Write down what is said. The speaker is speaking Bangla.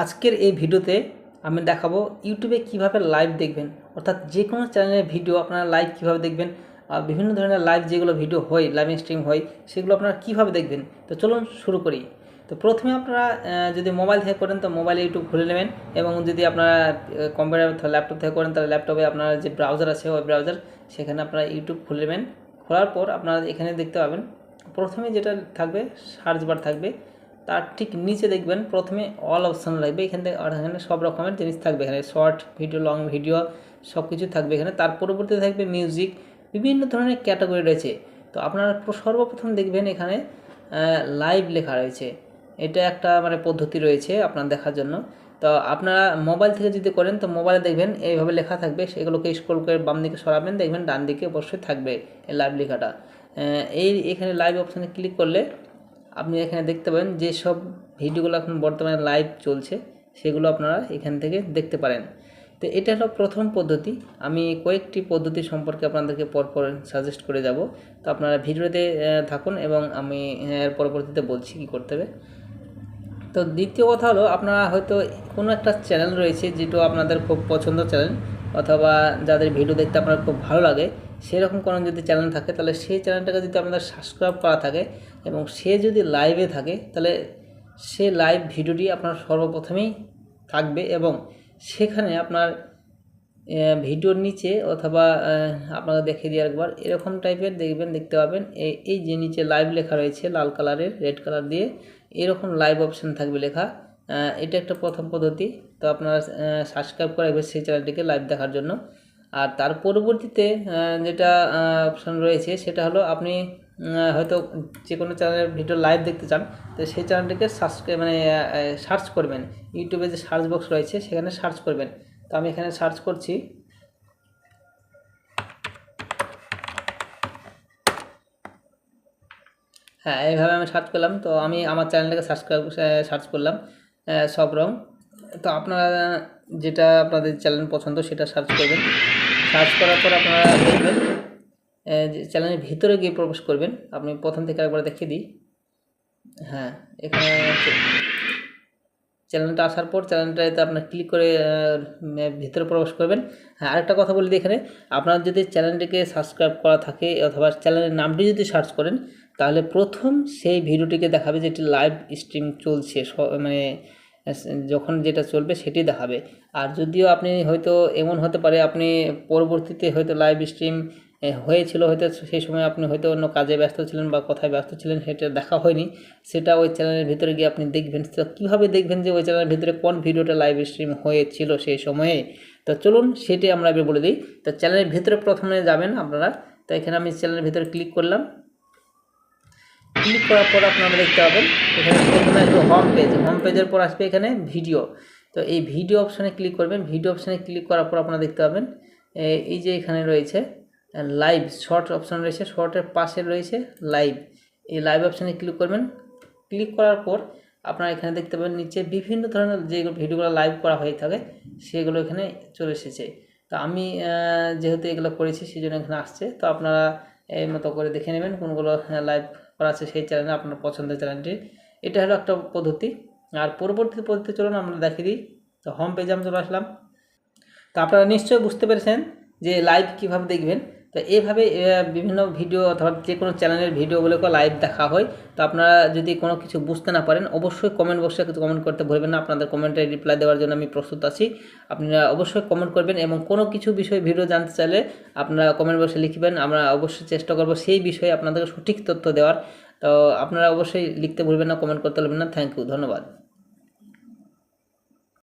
আজকের এই ভিডিওতে আমি দেখাবো ইউটিউবে কীভাবে লাইভ দেখবেন, অর্থাৎ যে কোনো চ্যানেলের ভিডিও আপনারা লাইভ কীভাবে দেখবেন আর বিভিন্ন ধরনের লাইভ যেগুলো ভিডিও হয় লাইভ স্ট্রিম হয়, সেগুলো আপনারা কীভাবে দেখবেন। তো চলুন শুরু করি। তো প্রথমে আপনারা যদি মোবাইল থেকে করেন, তো মোবাইলে ইউটিউব খুলে নেবেন এবং যদি আপনারা কম্পিউটার ল্যাপটপ থেকে করেন, তাহলে ল্যাপটপে আপনার যে ব্রাউজার আছে, ওই ব্রাউজার সেখানে আপনারা ইউটিউব খুলে নেবেন। খোলার পর আপনারা এখানে দেখতে পাবেন, প্রথমে যেটা থাকবে সার্চ বার থাকবে। তার ঠিক নিচে দেখবেন প্রথমে অল অপশান লাগবে। এখান থেকে এখানে সব রকমের জিনিস থাকবে এখানে। শর্ট ভিডিও লং ভিডিও সব কিছু থাকবে এখানে। তার পরবর্তীতে থাকবে মিউজিক বিভিন্ন ধরনের ক্যাটাগরি রয়েছে। তো আপনারা সর্বপ্রথম দেখবেন এখানে লাইভ লেখা রয়েছে। এটা একটা মানে পদ্ধতি রয়েছে আপনার দেখার জন্য। তো আপনারা মোবাইল থেকে যদি করেন, তো মোবাইলে দেখবেন এইভাবে লেখা থাকবে। সেগুলোকে স্ক্রল করে বাম দিকে সরাবেন, দেখবেন ডান দিকে অবশ্যই থাকবে এই লাইভ লেখাটা। এই এখানে লাইভ অপশানে ক্লিক করলে আপনি এখানে দেখতে পাবেন যে সব ভিডিওগুলো এখন বর্তমানে লাইভ চলছে, সেগুলো আপনারা এখান থেকে দেখতে পারেন। তো এটা হলো প্রথম পদ্ধতি। আমি কয়েকটি পদ্ধতি সম্পর্কে আপনাদেরকে পরপর সাজেস্ট করে যাব। তো আপনারা ভিডিওতে থাকুন এবং আমি এর পরবর্তীতে বলছি কী করতে হবে। তো দ্বিতীয় কথা হলো, আপনারা হয়তো কোনো একটা চ্যানেল রয়েছে যেটা আপনাদের খুব পছন্দ চ্যানেল অথবা যাদের ভিডিও দেখতে আপনার খুব ভালো লাগে, সেরকম কোনো যদি চ্যানেল থাকে, তাহলে সেই চ্যানেলটাকে যদি আপনাদের সাবস্ক্রাইব করা থাকে এবং সে যদি লাইভে থাকে, তাহলে সে লাইভ ভিডিওটি আপনার সর্বপ্রথমেই থাকবে এবং সেখানে আপনার ভিডিওর নিচে অথবা আপনাকে দেখে দিই একবার এরকম টাইপের দেখবেন, দেখতে পাবেন এই যে নিচে লাইভ লেখা রয়েছে, লাল কালারের রেড কালার দিয়ে, এরকম লাইভ অপশন থাকবে লেখা। এটা একটা প্রথম পদ্ধতি। তো আপনারা সাবস্ক্রাইব করে রাখবেন সেই চ্যানেলটিকে লাইভ দেখার জন্য। আর তার পরবর্তীতে যেটা অপশন রয়েছে, সেটা হলো আপনি হয়তো যে কোনো চ্যানেলের ভিডিও লাইভ দেখতে চান, তো সেই চ্যানেলটিকে সাবস্ক্রাইব মানে সার্চ করবেন। ইউটিউবে যে সার্চ বক্স রয়েছে, সেখানে সার্চ করবেন। তো আমি এখানে সার্চ করছি। হ্যাঁ এইভাবে আমি সার্চ করলাম। তো আমি আমার চ্যানেলটাকে সাবস্ক্রাইব সার্চ করলাম। সব রং তো আপনারা যেটা আপনাদের চ্যানেল পছন্দ সেটা সার্চ করবেন। সার্চ করার পর আপনারা দেখবেন চ্যানেলের ভিতরে গিয়ে প্রবেশ করবেন। আপনি প্রথম থেকে একবার দেখিয়ে দিই। হ্যাঁ এখানে চ্যানেলটা আসার পর চ্যানেলটাতে আপনার ক্লিক করে ভিতরে প্রবেশ করবেন। হ্যাঁ আরেকটা কথা বলি এখানে, আপনার যদি চ্যানেলটিকে সাবস্ক্রাইব করা থাকে অথবা চ্যানেলের নামটি যদি সার্চ করেন, তাহলে প্রথম সেই ভিডিওটিকে দেখাবে যেটি লাইভ স্ট্রিম চলছে মানে যখন যেটা চলবে সেটি দেখাবে। আর যদিও আপনি হয়তো এমন হতে পারে, আপনি পরবর্তীতে হয়তো লাইভ স্ট্রিম হয়েছিল হয়তো সেই সময় আপনি হয়তো অন্য কাজে ব্যস্ত ছিলেন বা কোথায় ব্যস্ত ছিলেন সেটা দেখা হয়নি। সেটা ওই চ্যানেলের ভিতরে গিয়ে আপনি দেখবেন। তো কীভাবে দেখবেন যে ওই চ্যানেলের ভিতরে কোন ভিডিওটা লাইভ স্ট্রিম হয়েছিল সেই সময়ে? তো চলুন সেটি আমরা এবার বলে দিই। তো চ্যানেলের ভিতরে প্রথমে যাবেন আপনারা। তো এখানে আমি চ্যানেলের ভিতরে ক্লিক করলাম। ক্লিক করার পর আপনারা দেখতে পাবেন, এখানে প্রথমে আসবে হোম পেজ হোম পেজের পর আসবে এখানে ভিডিও তো এই ভিডিও অপশানে ক্লিক করবেন ভিডিও অপশানে ক্লিক করার পর আপনারা দেখতে পাবেন এই যে এখানে রয়েছে লাইভ শর্ট অপশান রয়েছে শর্টের পাশে রয়েছে লাইভ এই লাইভ অপশানে ক্লিক করবেন ক্লিক করার পর আপনারা এখানে দেখতে পাবেন নিচে বিভিন্ন ধরনের যে ভিডিওগুলো লাইভ করা হয়ে থাকে, সেগুলো এখানে চলে এসেছে। তো আমি যেহেতু এগুলো করেছি সেই জন্য এখানে আসছে। তো আপনারা এই মতো করে দেখে নেবেন কোনগুলো লাইভ করা আছে সেই চ্যানেলে আপনার পছন্দের চ্যানেলটি এটা হলো একটা পদ্ধতি। আর পরবর্তী পদ্ধতি চলুন আমরা দেখিয়ে দিই। তো হোম পেজে আমি চলে আসলাম। তো আপনারা নিশ্চয়ই বুঝতে পেরেছেন যে লাইভ কীভাবে দেখবেন। তো এইভাবে বিভিন্ন ভিডিও অথবা যে কোনো চ্যানেলের ভিডিওগুলোকে লাইভ দেখা হয়। তো আপনারা যদি কোনো কিছু বুঝতে না পারেন, অবশ্যই কমেন্ট বক্সে কিছু কমেন্ট করতে ভুলবেন না। আপনাদের কমেন্টে রিপ্লাই দেওয়ার জন্য আমি প্রস্তুত আছি। আপনারা অবশ্যই কমেন্ট করবেন এবং কোনো কিছু বিষয়ে ভিডিও জানতে চাইলে আপনারা কমেন্ট বক্সে লিখবেন। আমরা অবশ্যই চেষ্টা করব সেই বিষয়ে আপনাদেরকে সঠিক তথ্য দেওয়ার। তো আপনারা অবশ্যই লিখতে ভুলবেন না কমেন্ট করতে ভুলবেন না। থ্যাংক ইউ ধন্যবাদ।